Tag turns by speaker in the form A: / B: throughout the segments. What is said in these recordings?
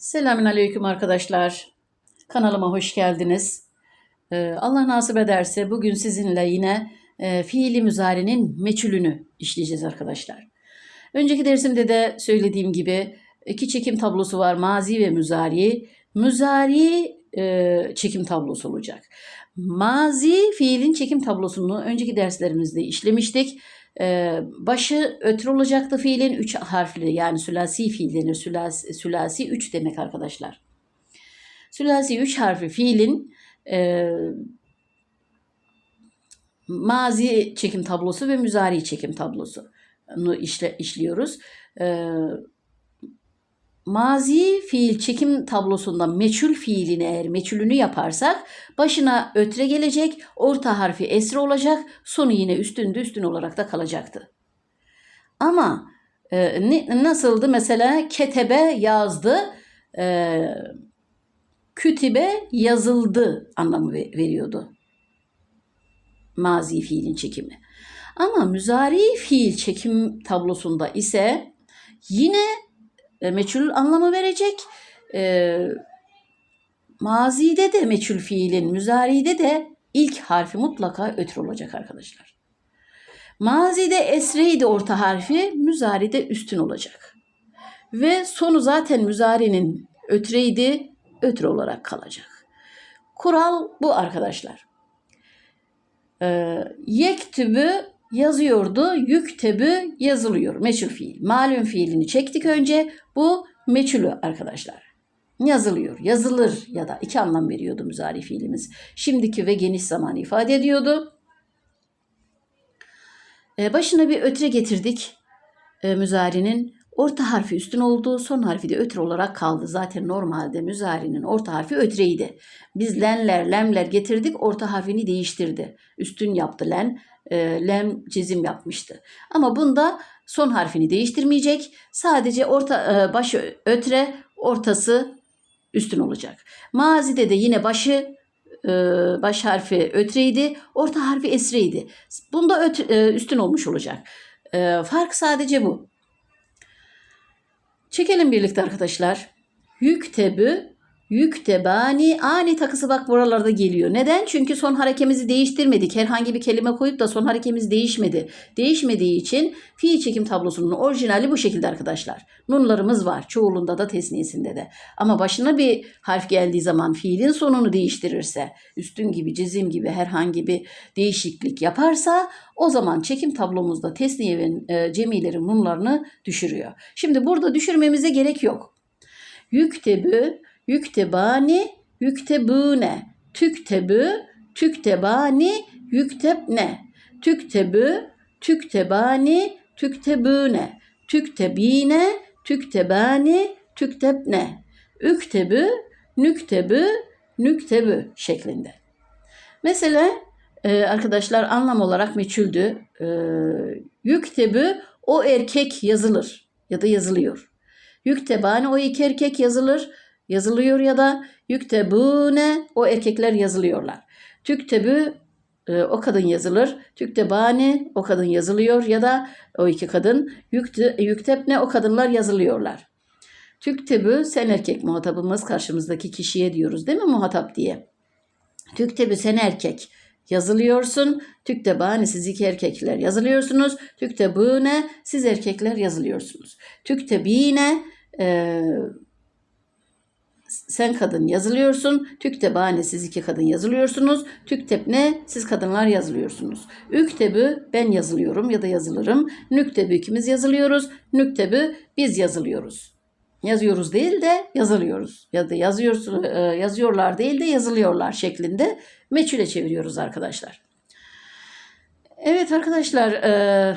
A: Selamünaleyküm arkadaşlar. Kanalıma hoş geldiniz. Ee, Allah nasip ederse bugün sizinle yine e, fiili müzarinin meçhulünü işleyeceğiz arkadaşlar. Önceki dersimde de söylediğim gibi iki çekim tablosu var. Mazi ve müzari. Müzari e, çekim tablosu olacak. Mazi fiilin çekim tablosunu önceki derslerimizde işlemiştik. Ee, başı ötür olacaktı fiilin 3 harfli yani sülasi fiil denir. Sülasi, sülasi 3 demek arkadaşlar. Sülasi 3 harfli fiilin e, mazi çekim tablosu ve müzari çekim tablosu işle, işliyoruz. Ee, mazi fiil çekim tablosunda meçhul fiilini eğer meçhulünü yaparsak başına ötre gelecek, orta harfi esre olacak, sonu yine üstünde üstün olarak da kalacaktı. Ama e, nasıldı mesela ketebe yazdı, e, kütibe yazıldı anlamı ve- veriyordu. Mazi fiilin çekimi. Ama müzari fiil çekim tablosunda ise yine e, meçhul anlamı verecek. E, mazide de meçhul fiilin, müzaride de ilk harfi mutlaka ötür olacak arkadaşlar. Mazide esreydi orta harfi, müzaride üstün olacak. Ve sonu zaten müzarinin ötreydi, ötür olarak kalacak. Kural bu arkadaşlar. Ee, yektübü yazıyordu, yüktebü yazılıyor. Meçhul fiil. Malum fiilini çektik önce. Bu meçhulü arkadaşlar. Yazılıyor, yazılır ya da iki anlam veriyordu müzari fiilimiz. Şimdiki ve geniş zaman ifade ediyordu. Ee, başına bir ötre getirdik e, müzarinin. Orta harfi üstün olduğu, son harfi de ötre olarak kaldı. Zaten normalde müzarinin orta harfi ötreydi. Biz lenler, lemler getirdik, orta harfini değiştirdi. Üstün yaptı len, e, lem cezim yapmıştı. Ama bunda son harfini değiştirmeyecek. Sadece orta e, başı ötre, ortası üstün olacak. Mazide de yine başı e, baş harfi ötreydi, orta harfi esreydi. Bunda öt, e, üstün olmuş olacak. E, fark sadece bu. Çekelim birlikte arkadaşlar. Yüktebü, yüktebani, ani takısı bak buralarda geliyor. Neden? Çünkü son harekemizi değiştirmedik. Herhangi bir kelime koyup da son harekemiz değişmedi. Değişmediği için fiil çekim tablosunun orijinali bu şekilde arkadaşlar. Nunlarımız var. Çoğulunda da tesniyesinde de. Ama başına bir harf geldiği zaman fiilin sonunu değiştirirse, üstün gibi, cezim gibi herhangi bir değişiklik yaparsa o zaman çekim tablomuzda tesniye ve e, cemilerin nunlarını düşürüyor. Şimdi burada düşürmemize gerek yok. Yüktebü, yüktebani, yüktebüne, tüktebü, tüktebani, yüktebne, tüktebü, tüktebani, tüktebüne, tüktebine, tüktebani, tüktebne, üktebü, nüktebü, nüktebü şeklinde. Mesela e, arkadaşlar anlam olarak meçhuldü. E, yüktebü o erkek yazılır ya da yazılıyor. Yüktebane o iki erkek yazılır, yazılıyor ya da yüktebune o erkekler yazılıyorlar. Tüktebü e, o kadın yazılır. Tüktebani o kadın yazılıyor ya da o iki kadın. Yükte, yüktebne o kadınlar yazılıyorlar. Tüktebü sen erkek muhatabımız karşımızdaki kişiye diyoruz değil mi muhatap diye. Tüktebü sen erkek yazılıyorsun. Tüktebani siz iki erkekler yazılıyorsunuz. Tüktebune siz erkekler yazılıyorsunuz. Tüktebine e, sen kadın yazılıyorsun. Tüktebane siz iki kadın yazılıyorsunuz. Tüktebne siz kadınlar yazılıyorsunuz. Üktebü ben yazılıyorum ya da yazılırım. Nüktebü ikimiz yazılıyoruz. Nüktebü biz yazılıyoruz. Yazıyoruz değil de yazılıyoruz. Ya da yazıyorsun, e, yazıyorlar değil de yazılıyorlar şeklinde meçhule çeviriyoruz arkadaşlar. Evet arkadaşlar e,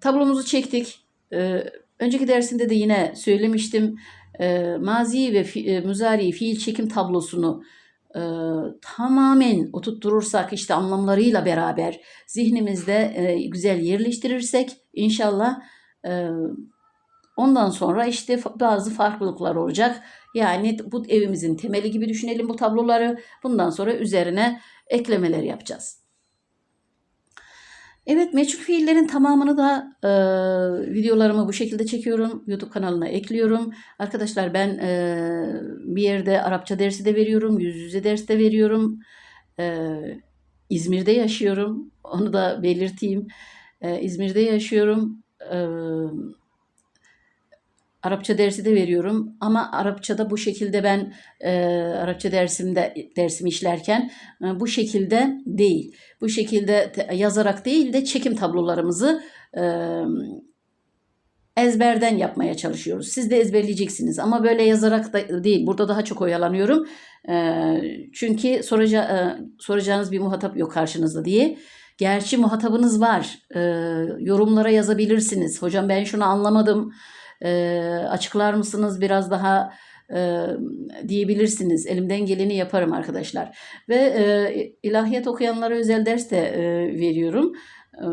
A: tablomuzu çektik. E, önceki dersinde de yine söylemiştim. E, mazi ve fi, e, müzari fiil çekim tablosunu e, tamamen oturtturursak işte anlamlarıyla beraber zihnimizde e, güzel yerleştirirsek inşallah e, ondan sonra işte bazı farklılıklar olacak. Yani bu evimizin temeli gibi düşünelim bu tabloları. Bundan sonra üzerine eklemeler yapacağız. Evet meçhul fiillerin tamamını da e, videolarımı bu şekilde çekiyorum. YouTube kanalına ekliyorum. Arkadaşlar ben e, bir yerde Arapça dersi de veriyorum. Yüz yüze ders de veriyorum. E, İzmir'de yaşıyorum. Onu da belirteyim. E, İzmir'de yaşıyorum. E, Arapça dersi de veriyorum ama Arapçada bu şekilde ben e, Arapça dersimde dersimi işlerken e, bu şekilde değil. Bu şekilde te- yazarak değil de çekim tablolarımızı e, ezberden yapmaya çalışıyoruz. Siz de ezberleyeceksiniz ama böyle yazarak da değil. Burada daha çok oyalanıyorum. E, çünkü soraca, e, soracağınız bir muhatap yok karşınızda diye. Gerçi muhatabınız var. E, yorumlara yazabilirsiniz. Hocam ben şunu anlamadım. E, açıklar mısınız biraz daha e, diyebilirsiniz. Elimden geleni yaparım arkadaşlar. Ve e, ilahiyat okuyanlara özel ders de e, veriyorum. E,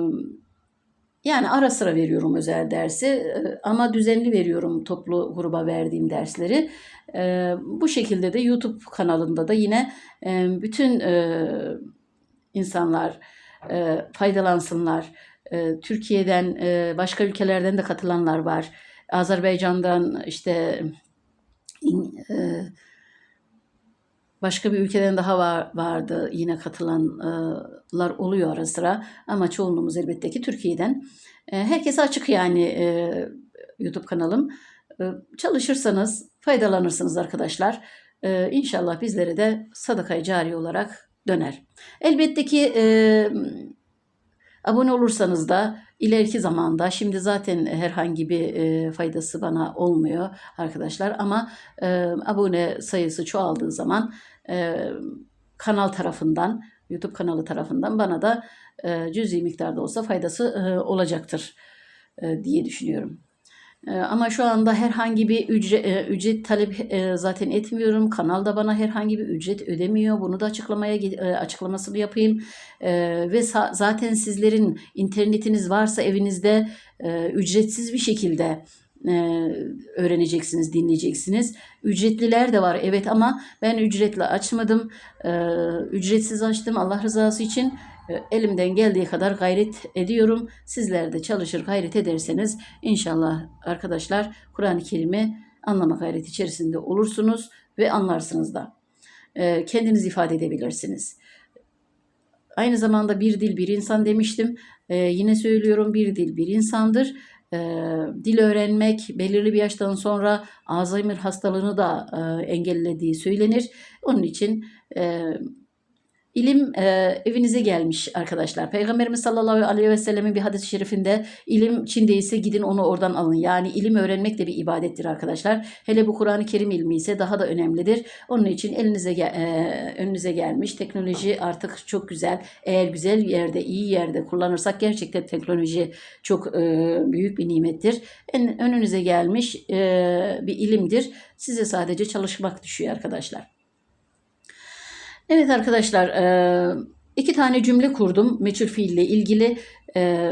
A: yani ara sıra veriyorum özel dersi ama düzenli veriyorum toplu gruba verdiğim dersleri. Bu şekilde de YouTube kanalında da yine bütün insanlar faydalansınlar. Türkiye'den, başka ülkelerden de katılanlar var. Azerbaycan'dan işte e, başka bir ülkeden daha var, vardı yine katılanlar oluyor ara sıra ama çoğunluğumuz elbette ki Türkiye'den. E, herkese açık yani e, YouTube kanalım. E, çalışırsanız faydalanırsınız arkadaşlar. E, İnşallah bizlere de sadakayı cari olarak döner. Elbette ki e, abone olursanız da ileriki zamanda şimdi zaten herhangi bir e, faydası bana olmuyor arkadaşlar ama e, abone sayısı çoğaldığı zaman e, kanal tarafından YouTube kanalı tarafından bana da e, cüzi miktarda olsa faydası e, olacaktır e, diye düşünüyorum. E, Ama şu anda herhangi bir ücret, ücret talep e, zaten etmiyorum. Kanal da bana herhangi bir ücret ödemiyor. Bunu da açıklamaya e, açıklamasını yapayım. E, Ve zaten sizlerin internetiniz varsa evinizde e, ücretsiz bir şekilde e, öğreneceksiniz, dinleyeceksiniz. Ücretliler de var evet ama ben ücretli açmadım. E, Ücretsiz açtım Allah rızası için. E, Elimden geldiği kadar gayret ediyorum. Sizler de çalışır gayret ederseniz inşallah arkadaşlar Kur'an-ı Kerim'i anlama gayreti içerisinde olursunuz ve anlarsınız da. E, Kendiniz ifade edebilirsiniz. Aynı zamanda bir dil bir insan demiştim. E, yine söylüyorum bir dil bir insandır. Dil öğrenmek belirli bir yaştan sonra Alzheimer hastalığını da e, engellediği söylenir. Onun için e, İlim e, evinize gelmiş arkadaşlar. Peygamberimiz sallallahu aleyhi ve sellemin bir hadis-i şerifinde ilim Çin'deyse gidin onu oradan alın. Yani ilim öğrenmek de bir ibadettir arkadaşlar. Hele bu Kur'an-ı Kerim ilmi ise daha da önemlidir. Onun için elinize e, önünüze gelmiş. Teknoloji artık çok güzel. Eğer güzel bir yerde, iyi yerde kullanırsak gerçekten teknoloji çok e, büyük bir nimettir. En, önünüze gelmiş e, bir ilimdir. Size sadece çalışmak düşüyor arkadaşlar. Evet arkadaşlar e, iki tane cümle kurdum meçhul fiille ilgili. E,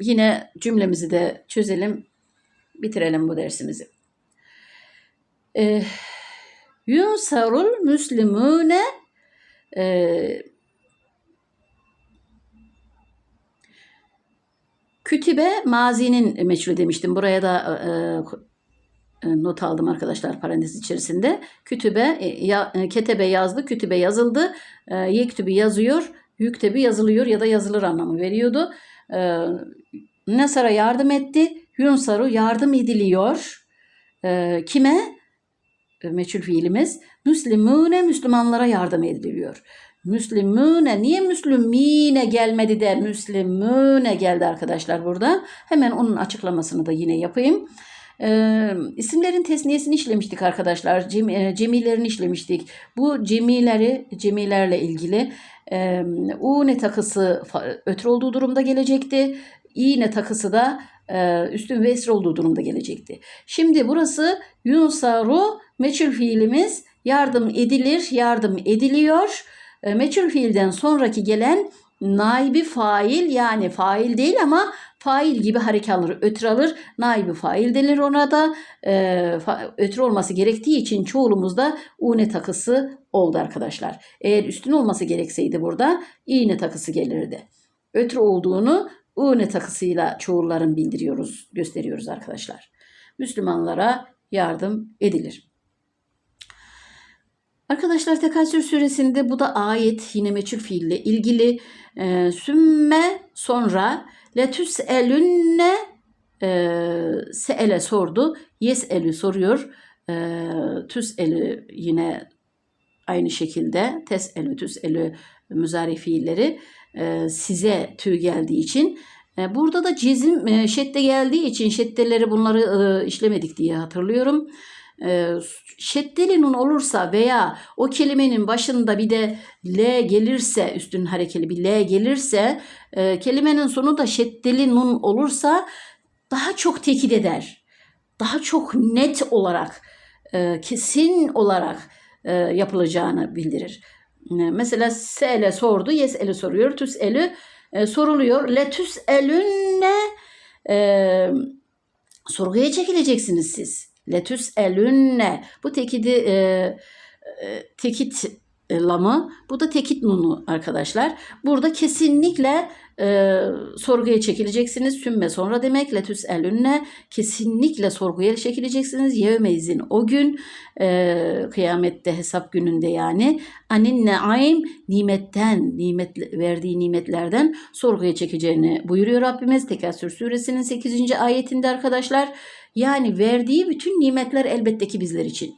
A: Yine cümlemizi de çözelim, bitirelim bu dersimizi. E, Yunsarul müslimune kütübe mazinin meçhul demiştim. Buraya da not aldım arkadaşlar parantez içerisinde. Kütübe, e, ya, e, ketebe yazdı, kütübe yazıldı. E, yektübü yazıyor, yüktebi yazılıyor ya da yazılır anlamı veriyordu. E, Nasar'a yardım etti. Yunsaru yardım ediliyor. E, kime? E, meçhul fiilimiz. Müslimune Müslümanlara yardım ediliyor. Müslimune niye Müslümine gelmedi de Müslimune geldi arkadaşlar burada. Hemen onun açıklamasını da yine yapayım. E, isimlerin tesniyesini işlemiştik arkadaşlar. Cem, e, cemilerini işlemiştik. Bu cemileri, cemilerle ilgili e, une takısı fa- ötür olduğu durumda gelecekti. İğne takısı da e, üstün ve olduğu durumda gelecekti. Şimdi burası yunsaru meçhul fiilimiz yardım edilir, yardım ediliyor. E, meçhul fiilden sonraki gelen naibi fail yani fail değil ama fail gibi hareket alır, ötür alır. Naibi fail denir ona da. E, fa- ötür olması gerektiği için çoğulumuzda une takısı oldu arkadaşlar. Eğer üstün olması gerekseydi burada iğne takısı gelirdi. ötürü olduğunu une takısıyla çoğulların bildiriyoruz, gösteriyoruz arkadaşlar. Müslümanlara yardım edilir. Arkadaşlar Tekasür suresinde bu da ayet yine meçhul fiille ilgili e, sümme sonra letüs elünne e, seele sordu. Yes eli soruyor. E, tüs eli yine aynı şekilde tes elü tüs elü müzari fiilleri e, size tüy geldiği için e, burada da cezim e, şedde geldiği için şeddeleri bunları e, işlemedik diye hatırlıyorum. E, şeddeli nun olursa veya o kelimenin başında bir de L gelirse üstün harekeli bir L gelirse e, kelimenin sonu da şeddeli nun olursa daha çok tekit eder. Daha çok net olarak e, kesin olarak e, yapılacağını bildirir. E, Mesela se'le sordu, yes eli soruyor, tüs eli e, soruluyor. Letüs elünne e, sorguya çekileceksiniz siz. Letüs elünne. Bu tekidi e, e, tekit e, lamı. Bu da tekit nunu arkadaşlar. Burada kesinlikle e, sorguya çekileceksiniz. Sümme sonra demek. Letüs elünne. Kesinlikle sorguya çekileceksiniz. Yevmeyzin o gün e, kıyamette hesap gününde yani. Anin ne'aim nimetten, nimet, verdiği nimetlerden sorguya çekeceğini buyuruyor Rabbimiz. Tekasür suresinin 8. ayetinde arkadaşlar. Yani verdiği bütün nimetler elbette ki bizler için.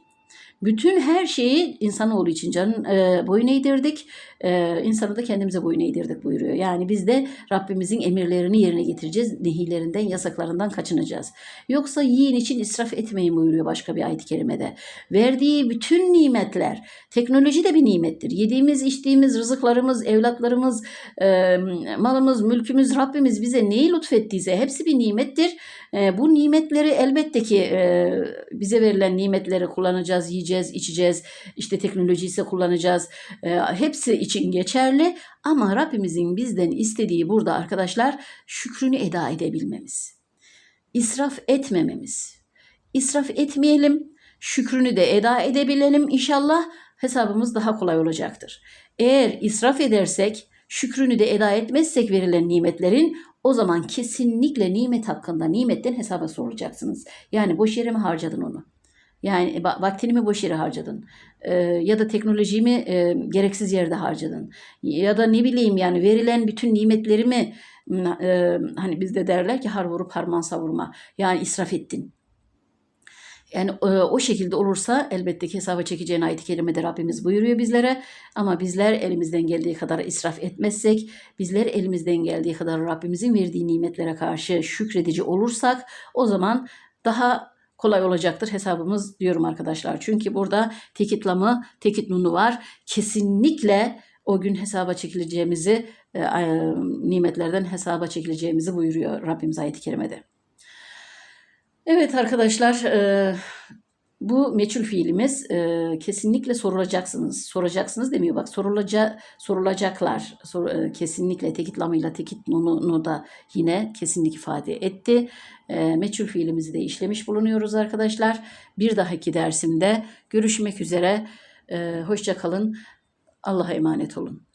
A: Bütün her şeyi insanoğlu için canın e, boyun eğdirdik. E, insanı da kendimize boyun eğdirdik buyuruyor. Yani biz de Rabbimizin emirlerini yerine getireceğiz. Nehirlerinden, yasaklarından kaçınacağız. Yoksa yiyin için israf etmeyin buyuruyor başka bir ayet-i kerimede. Verdiği bütün nimetler, teknoloji de bir nimettir. Yediğimiz, içtiğimiz, rızıklarımız, evlatlarımız, e, malımız, mülkümüz, Rabbimiz bize neyi lütfettiyse hepsi bir nimettir. E, bu nimetleri elbette ki e, bize verilen nimetleri kullanacağız, yiyeceğiz, içeceğiz. İşte teknoloji ise kullanacağız. E, hepsi için geçerli ama Rabbimizin bizden istediği burada arkadaşlar şükrünü eda edebilmemiz. İsraf etmememiz. İsraf etmeyelim, şükrünü de eda edebilelim inşallah hesabımız daha kolay olacaktır. Eğer israf edersek, şükrünü de eda etmezsek verilen nimetlerin o zaman kesinlikle nimet hakkında nimetten hesaba sorulacaksınız. Yani boş yere mi harcadın onu? Yani ba- vaktini mi boş yere harcadın? Ya da teknolojiyi mi e, gereksiz yerde harcadın? Ya da ne bileyim yani verilen bütün nimetlerimi e, hani bizde derler ki har vurup harman savurma. Yani israf ettin. Yani e, o şekilde olursa elbette ki hesaba çekeceğin ayet-i kerimede Rabbimiz buyuruyor bizlere. Ama bizler elimizden geldiği kadar israf etmezsek, bizler elimizden geldiği kadar Rabbimizin verdiği nimetlere karşı şükredici olursak o zaman daha kolay olacaktır hesabımız diyorum arkadaşlar. Çünkü burada tekit lamı, tekit nunu var. Kesinlikle o gün hesaba çekileceğimizi, e, e, nimetlerden hesaba çekileceğimizi buyuruyor Rabbimiz ayet-i kerimede. Evet arkadaşlar, e, bu meçhul fiilimiz e, kesinlikle sorulacaksınız. Soracaksınız demiyor bak sorulaca, sorulacaklar. Sor, e, kesinlikle tekit lamıyla tekit nunu da yine kesinlik ifade etti. E, meçhul fiilimizi de işlemiş bulunuyoruz arkadaşlar. Bir dahaki dersimde görüşmek üzere. E, hoşça kalın. Allah'a emanet olun.